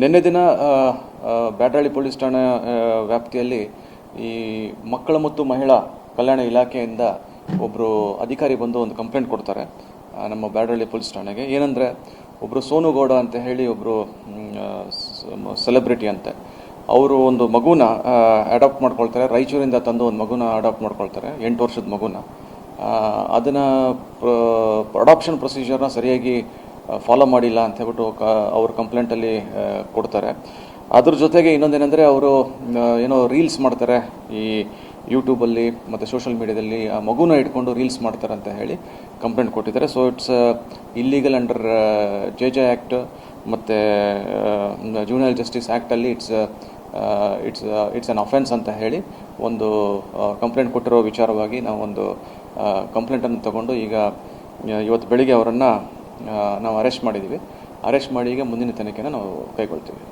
ನಿನ್ನೆ ದಿನ ಆ, ಪೊಲೀಸ್ ಠಾಣೆ ವ್ಯಾಪ್ತಿಯಲ್ಲಿ ಈ ಮಕ್ಕಳ ಮತ್ತು ಮಹಿಳಾ ಕಲ್ಯಾಣ ಇಲಾಖೆಯಿಂದ ಒಬ್ಬರು ಅಧಿಕಾರಿ ಬಂದು ಒಂದು ಕಂಪ್ಲೇಂಟ್ ಕೊಡ್ತಾರೆ ನಮ್ಮ ಬ್ಯಾಡರಳ್ಳಿ ಪೊಲೀಸ್ ಠಾಣೆಗೆ. ಏನಂದರೆ ಒಬ್ಬರು ಸೋನು ಗೌಡ ಅಂತ ಹೇಳಿ ಒಬ್ಬರು ಸೆಲೆಬ್ರಿಟಿ ಅಂತೆ. ಅವರು ಒಂದು ಮಗುನ ಅಡಾಪ್ಟ್ ಮಾಡ್ಕೊಳ್ತಾರೆ. ರಾಯಚೂರಿಂದ ತಂದು ಒಂದು ಮಗುನ ಅಡಾಪ್ಟ್ ಮಾಡ್ಕೊಳ್ತಾರೆ ಎಂಟು ವರ್ಷದ ಮಗುನ. ಅದನ್ನು ಅಡಾಪ್ಷನ್ ಪ್ರೊಸೀಜರ್ನ ಸರಿಯಾಗಿ ಫಾಲೋ ಮಾಡಿಲ್ಲ ಅಂತ ಹೇಳ್ಬಿಟ್ಟು ಕ, ಅವ್ರ ಕಂಪ್ಲೇಂಟಲ್ಲಿ ಕೊಡ್ತಾರೆ. ಅದ್ರ ಜೊತೆಗೆ ಇನ್ನೊಂದೇನೆಂದರೆ ಅವರು ಏನೋ ರೀಲ್ಸ್ ಮಾಡ್ತಾರೆ. ಈ ಯೂಟ್ಯೂಬಲ್ಲಿ ಮತ್ತು ಸೋಷಿಯಲ್ ಮೀಡಿಯಾದಲ್ಲಿ ಆ, ಮಗುನ ಇಟ್ಕೊಂಡು ರೀಲ್ಸ್ ಮಾಡ್ತಾರೆ ಅಂತ ಹೇಳಿ ಕಂಪ್ಲೇಂಟ್ ಕೊಟ್ಟಿದ್ದಾರೆ. So it's illegal under J J act ಮತ್ತು junior justice ಆ್ಯಕ್ಟಲ್ಲಿ it's it's it's an offence ಅಂತ ಹೇಳಿ ಒಂದು ಕಂಪ್ಲೇಂಟ್ ಕೊಟ್ಟಿರೋ ವಿಚಾರವಾಗಿ ನಾವು ಒಂದು ಕಂಪ್ಲೇಂಟನ್ನು ತಗೊಂಡು ಈಗ ಇವತ್ತು ಬೆಳಿಗ್ಗೆ ಅವರನ್ನು ನಾವು ಅರೆಸ್ಟ್ ಮಾಡಿದ್ದೀವಿ. ಅರೆಸ್ಟ್ ಮಾಡಿ ಈಗ ಮುಂದಿನ ತನಿಖೆನ ನಾವು ಕೈಗೊಳ್ತೀವಿ.